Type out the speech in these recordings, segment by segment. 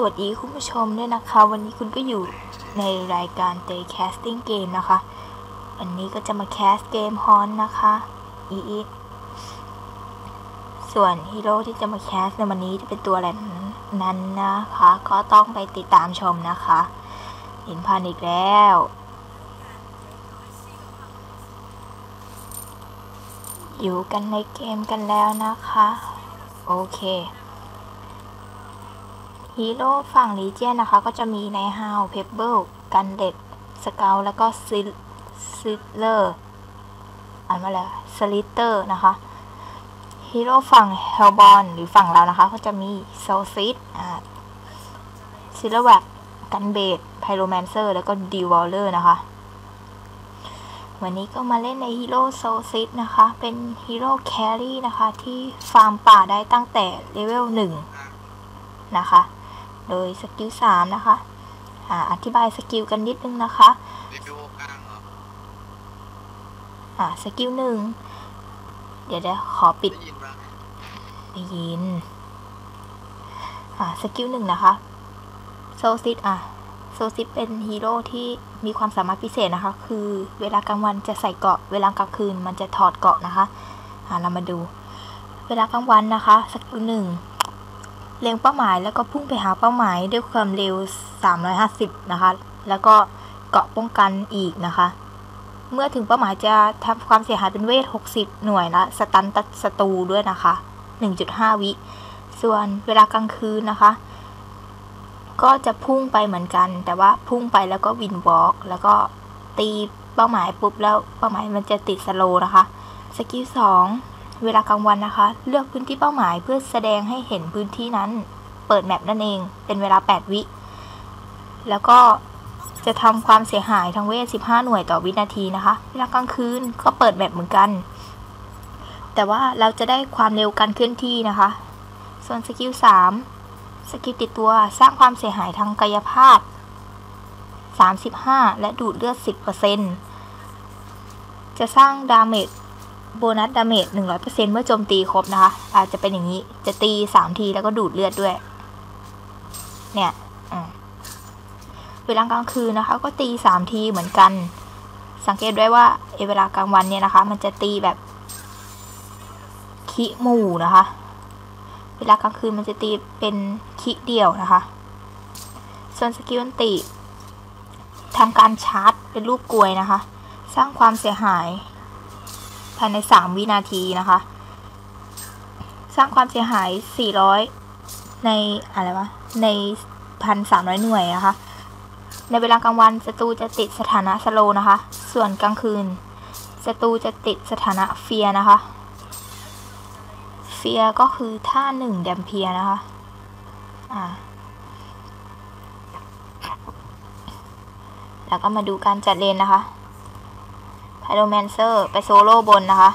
สวัสดีคุณผู้ชมด้วยนะคะ วันนี้คุณก็อยู่ในรายการ Day Casting Game นะคะ วันนี้ก็จะมาแคสเกมฮอนนะคะอีอีส่วนฮีโร่ที่จะมาแคสในวันนี้จะเป็นตัวอะไรนั้นนะคะ ก็ต้องไปติดตามชมนะคะเห็นพันอีกแล้วอยู่กันในเกมกันแล้วนะคะ โอเค ฮีโร่ฝั่งลีเจียนนะคะ ก็จะมีในฮาวเพเบิลกันเด็ดสเกลแล้วก็ซิลซิลเลอร์อ่านว่าอะไรสลิเตอร์นะคะฮีโร่ฝั่งเฮลบอลหรือฝั่งเรานะคะ ก็จะมีโซซิตซิลแวกกันเบดไพโรแมนเซอร์แล้วก็ดีวอลเลอร์นะคะ วันนี้ก็มาเล่นในฮีโร่โซซิตนะคะ เป็นฮีโร่แครี่นะคะ ที่ฟาร์มป่าได้ตั้งแต่เลเวล1นะคะ โดยสกิล3นะคะอ่าอธิบายสกิลกันนิดนึงนะคะอ่าสกิลหนึ่งเดี๋ยวเดี๋ยวขอปิดได้ยินอ่าสกิลหนึ่งนะคะโซซิตอะโซซิตเป็นฮีโร่ที่มีความสามารถพิเศษนะคะ คือเวลากลางวันจะใส่เกาะ เวลากลางคืนมันจะถอดเกาะนะคะอ่าเรามาดู เวลากลางวันนะคะสกิลหนึ่ง เล็งเป้าหมายแล้วก็พุ่งไปหาเป้าหมายด้วยความเร็ว 350 นะคะ แล้วก็เกาะป้องกันอีกนะคะ เมื่อถึงเป้าหมายจะทำความเสียหายเป็นเวท 60 หน่วยละสตันตัดศัตรูด้วยนะคะ 1.5 วิ ส่วนเวลากลางคืนนะคะ ก็จะพุ่งไปเหมือนกัน แต่ว่าพุ่งไปแล้วก็วินวอล์กแล้วก็ตีเป้าหมายปุ๊บแล้วเป้าหมายมันจะติดสโลนะคะ สกิลสอง เวลากลางวันนะคะ เลือกพื้นที่เป้าหมายเพื่อแสดงให้เห็นพื้นที่นั้น เปิดแมปนั่นเอง เป็นเวลา 8 วิ แล้วก็จะทำความเสียหายทางเวท 15 หน่วยต่อวินาทีนะคะ เวลากลางคืนก็เปิดแมปเหมือนกัน แต่ว่าเราจะได้ความเร็วการเคลื่อนที่นะคะ ส่วนสกิล 3 สกิลติดตัวสร้างความเสียหายทางกายภาพ 35 และดูดเลือด 10%จะสร้างดาเมจ โบนัสดาเมจ100%เมื่อโจมตีครบนะคะ อาจจะเป็นอย่างนี้ จะตี 3 ทีแล้วก็ดูดเลือดด้วย เนี่ยเวลากลางคืนนะคะ ก็ตี 3 ทีเหมือนกัน สังเกตด้วยว่าเวลากลางวันเนี่ยนะคะ มันจะตีแบบคิหมู่นะคะ เวลากลางคืนมันจะตีเป็นคิเดียวนะคะ ส่วนสกิลอันติทำการชาร์จเป็นรูปกลวยนะคะ สร้างความเสียหาย ภายใน 3 วินาทีนะคะ สร้างความเสียหาย 400 ในอะไรวะ ใน 1,300 หน่วยนะคะ ในเวลากลางวันศัตรูจะติดสถานะสโลนะคะ ส่วนกลางคืนศัตรูจะติดสถานะเฟียนะคะ เฟียก็คือท่าหนึ่งแดมเพียนะคะ อ่าแล้วก็มาดูการจัดเลนนะคะ ไพโรแมนเซอร์ไปโซโล่บนนะคะ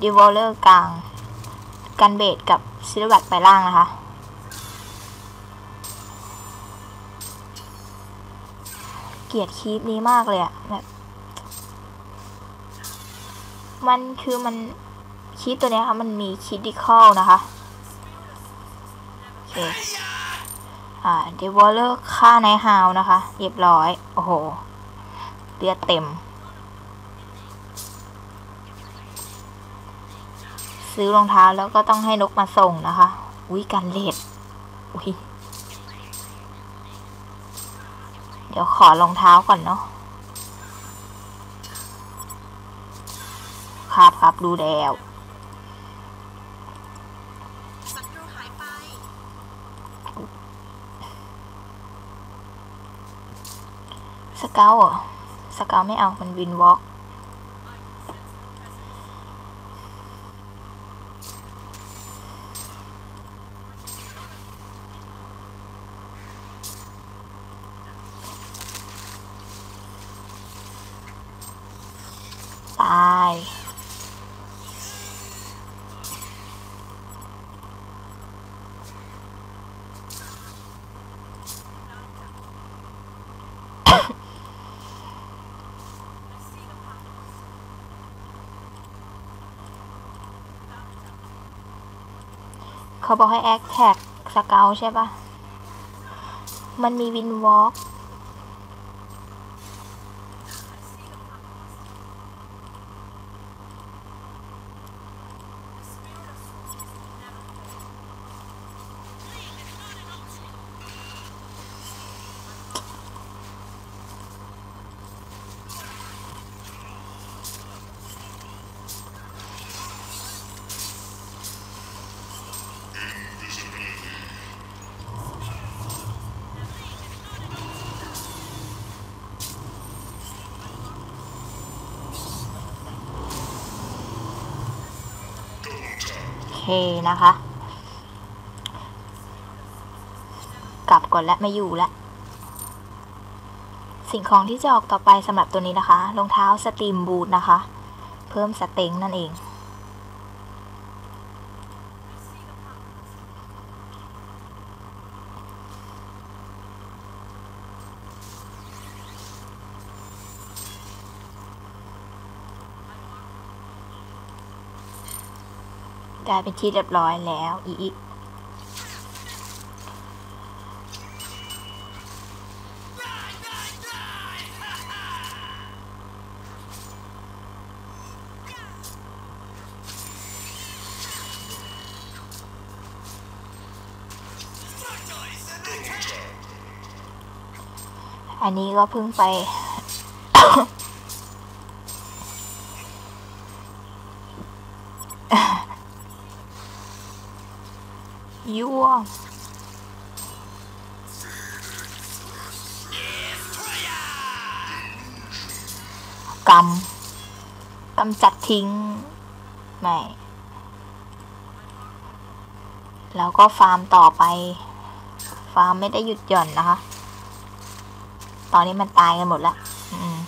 ดิวอลเลอร์กลาง กันเบดกับซิลแวตไปล่างนะคะ เกียดคีปนี้มากเลยอะแบบมันคือมันคีปตัวเนี้ยค่ะ มันมีคิดดิคอลนะคะ โอเค อ่าดิวอลเลอร์ฆ่าในฮาวนะคะ เรียบร้อย โอ้โหเลือดเต็ม ซื้อรองเท้าแล้วก็ต้องให้นกมาส่งนะคะ อุ้ยกันเลดอุ้ยเดี๋ยวขอรองเท้าก่อนเนาะครับครับดูแล้วศัตรูหายไปสเกลเหรอสเกลไม่เอา มันวินวอล์กตาย เขาบอกให้แอคแท็กสเกลใช่ปะมันมีวินวอล์ก นะคะ กลับก่อนและไม่อยู่แล้วสิ่งของที่จะออกต่อไปสำหรับตัวนี้นะคะรองเท้าสตรีมบูทนะคะ เพิ่มสเต็งนั่นเอง ได้เป็นที่เรียบร้อยแล้วอีอีอันนี้ก็เพิ่งไป ยั่ว กำกำจัดทิ้ง ไม่ แล้วก็ฟาร์มต่อไป ฟาร์มไม่ได้หยุดหย่อนนะคะ ตอนนี้มันตายกันหมดแล้ว อืม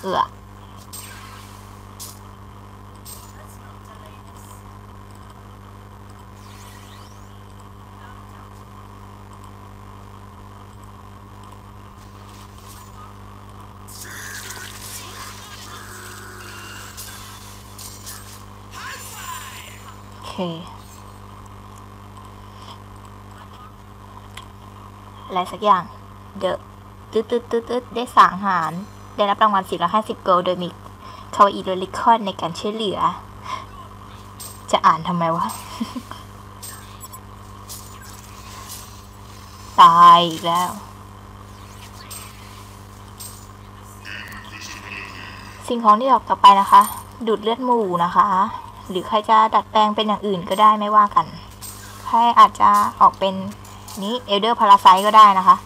เอือ อเคอะไรสักอย่าง เดอะตึ๊ดตึ๊ดตึ๊ดตึ๊ดได้สางหาร ได้รับรางวัล 450 โกลด์โดยมีคาวาอิโรลิคอนในการช่วยเหลือ จะอ่านทำไมวะ ตายอีกแล้ว สิ่งของที่ออกต่อไปนะคะ ดูดเลือดหมูนะคะ หรือใครจะดัดแปลงเป็นอย่างอื่นก็ได้ไม่ว่ากัน ใครอาจจะออกเป็นนี้เอลเดอร์พาราไซก็ได้นะคะ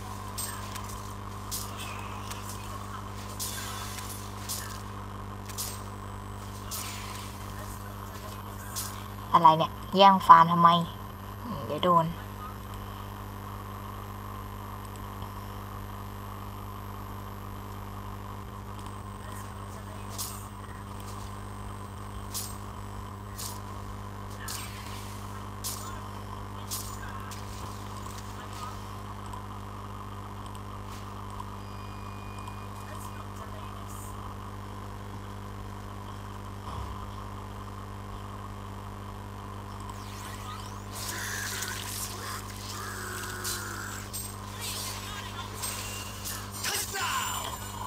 อะไรเนี่ย แย่งฟาร์มทำไมอืมเดี๋ยวโดน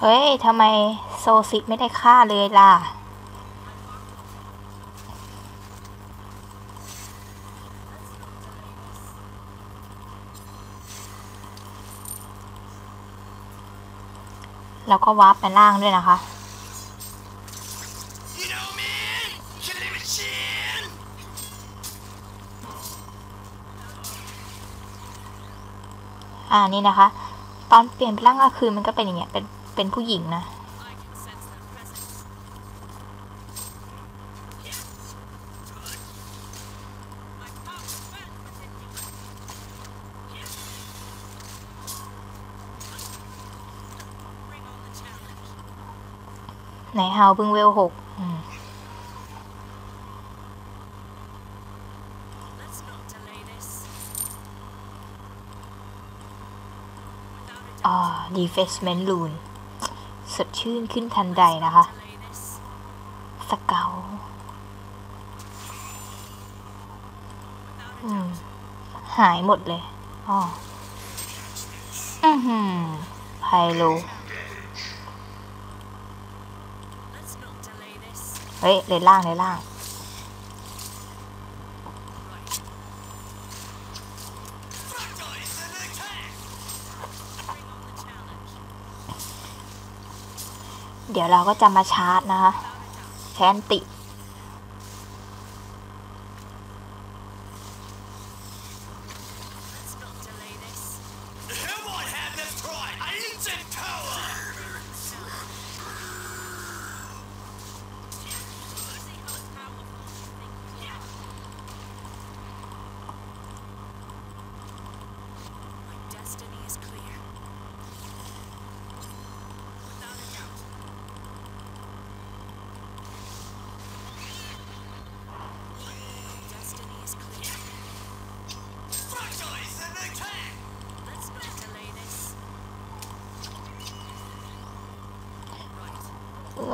ฮ้ยทำไมโซซิไม่ได้ฆ่าเลยล่ะ แล้วก็วาร์ปไปล่างด้วยนะคะอ่านี่นะคะ ตอนเปลี่ยนร่างกลางคืนมันก็เป็นอย่างเงี้ยเป็น เป็นผู้หญิงนะ ไหนฮาเพิ่งเวลหกอ่าดีเฟสมันลุ rule สดชื่นขึ้นทันใดนะคะ delay this. สเกล Without a อืม doubt. หายหมดเลยอ๋ออือหือไฮโล Let's not delay this. เฮ้ยเลยล่างเลยล่าง เดี๋ยวเราก็จะมาชาร์จนะคะแทนติ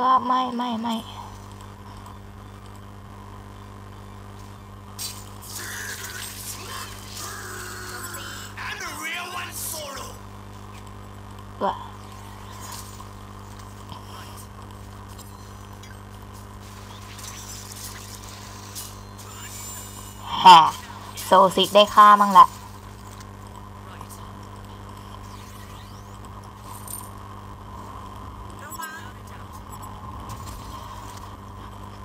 ่าไม่ไม่ไม่ว่ะฮ่าโซซิได้ฆ่ามั่งแหละ Right. No without a doubt.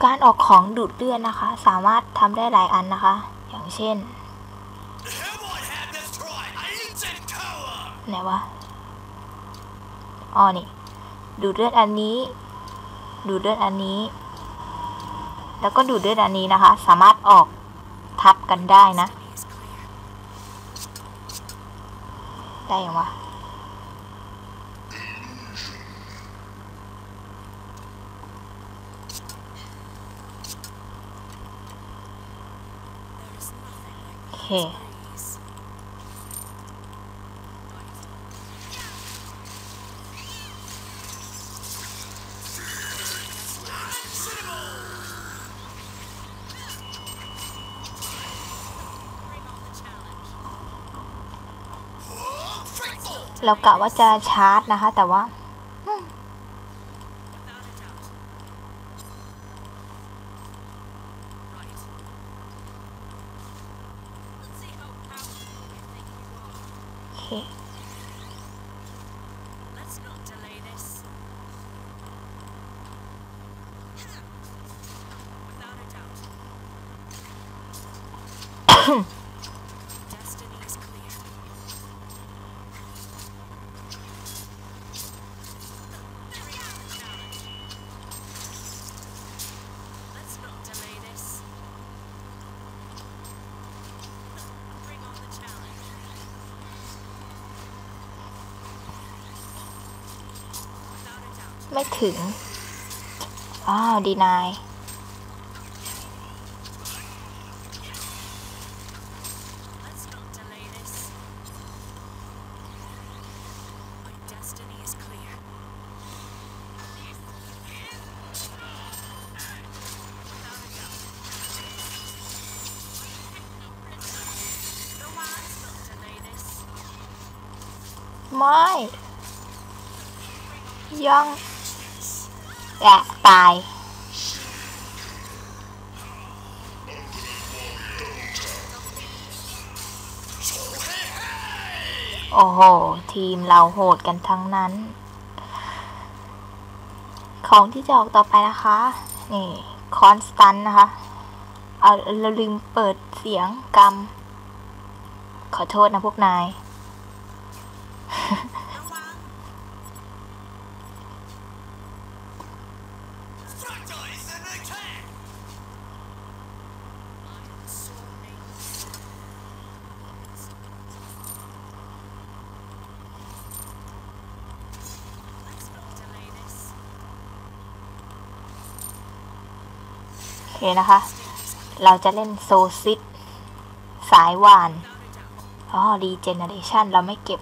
การออก ของดูดเลือดนะคะ สามารถทำได้หลายอันนะคะ อย่างเช่นไหนวะอ๋อนี่ ดูดเลือดอันนี้ ดูดเลือดอันนี้ แล้วก็ดูดเลือดอันนี้นะคะ สามารถออกทับกันได้นะ ได้ยังวะ เรากะว่าจะชาร์จนะคะ แต่ว่า โไม่ถึง อ้าวดีนายไม่ยังะตาย โอ้โห ทีมเราโหดกันทั้งนั้น ของที่จะออกต่อไปนะคะ นี่คอนสตันนะคะ เอาเราลืมเปิดเสียงกรรม ขอโทษนะพวกนาย เคนะคะ เราจะเล่นโซซิตสายหวาน อ๋อดีเจเนเรชันเราไม่เก็บ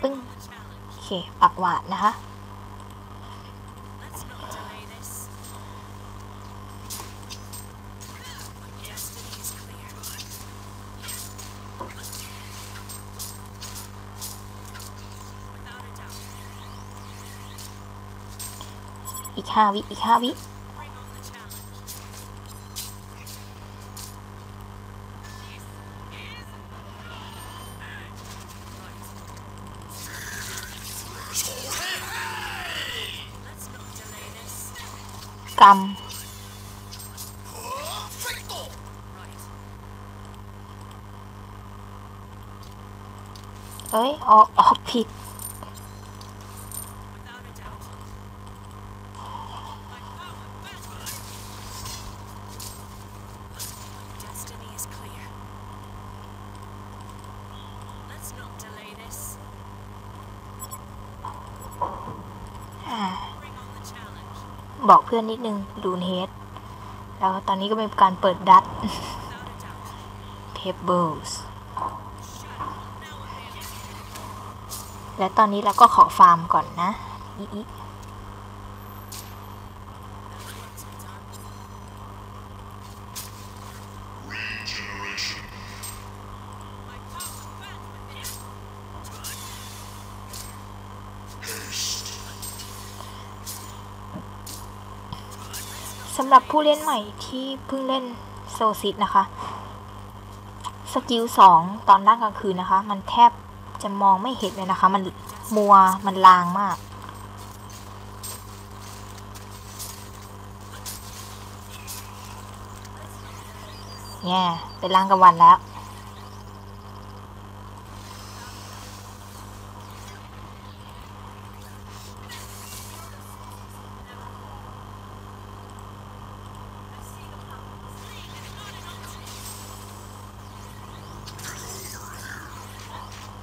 ปึ้ง โอเค ปักหวาดนะคะ อีกห้าวิ อีกห้าวิกรรมเอ้ย ออก ออกผิด บอกเพื่อนนิดนึงดูเฮดแล้วตอนนี้ก็เป็นการเปิดดัต Without a doubt. Pebbles และตอนนี้เราก็ขอฟาร์มก่อนนะอี สำหรับผู้เล่นใหม่ที่เพิ่งเล่นโซซิตนะคะ สกิลสองตอนด้านกลางคืนนะคะ มันแทบจะมองไม่เห็นเลยนะคะ มันมัวมันลางมากแง่เป็นลางกลางวันแล้ว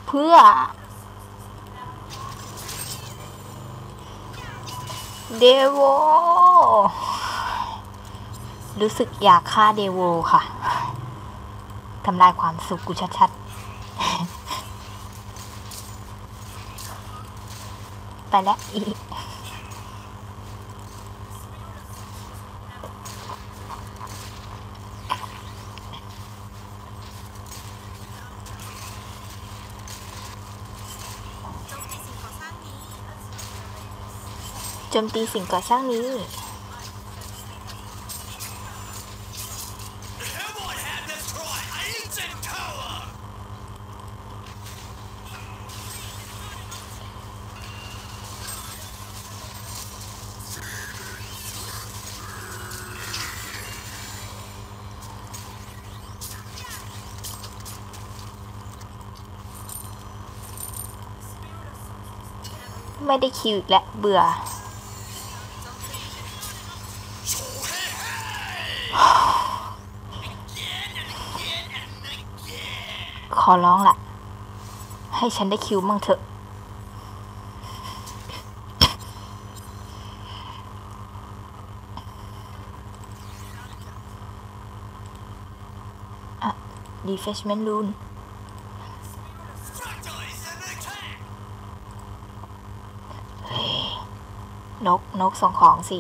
เพื่อ เดโว รู้สึกอยากฆ่าเดโวค่ะ ทำลายความสุขกูชัดๆ ไปแล้วอีก จมตีสิ่งก่อสร้างนี้ ไม่ได้คิวอีกแล้วเบื่อ อร้องละให้ฉันได้คิวมั่งเถอะอะ refreshment rune Fractal is an attack! นก นกส่งของสิ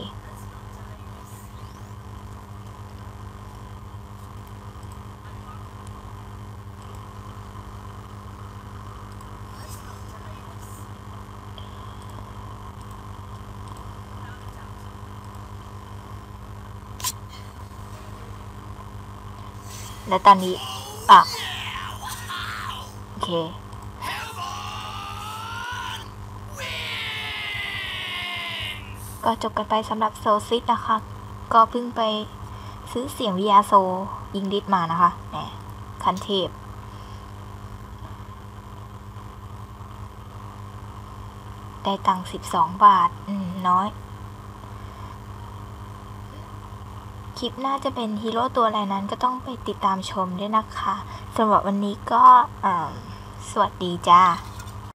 และตอนนี้ อะ โอเคก็จบกันไปสำหรับโซซิตนะคะ ก็เพิ่งไปซื้อเสียงวิยาโซยิงดิสมานะคะแหมคันเทพ ได้ตังค์สิบสองบาท อืม น้อย คลิปหน้าจะเป็นฮีโร่ตัวอะไรนั้นก็ต้องไปติดตามชมด้วยนะคะสำหรับวันนี้ก็สวัสดีจ้า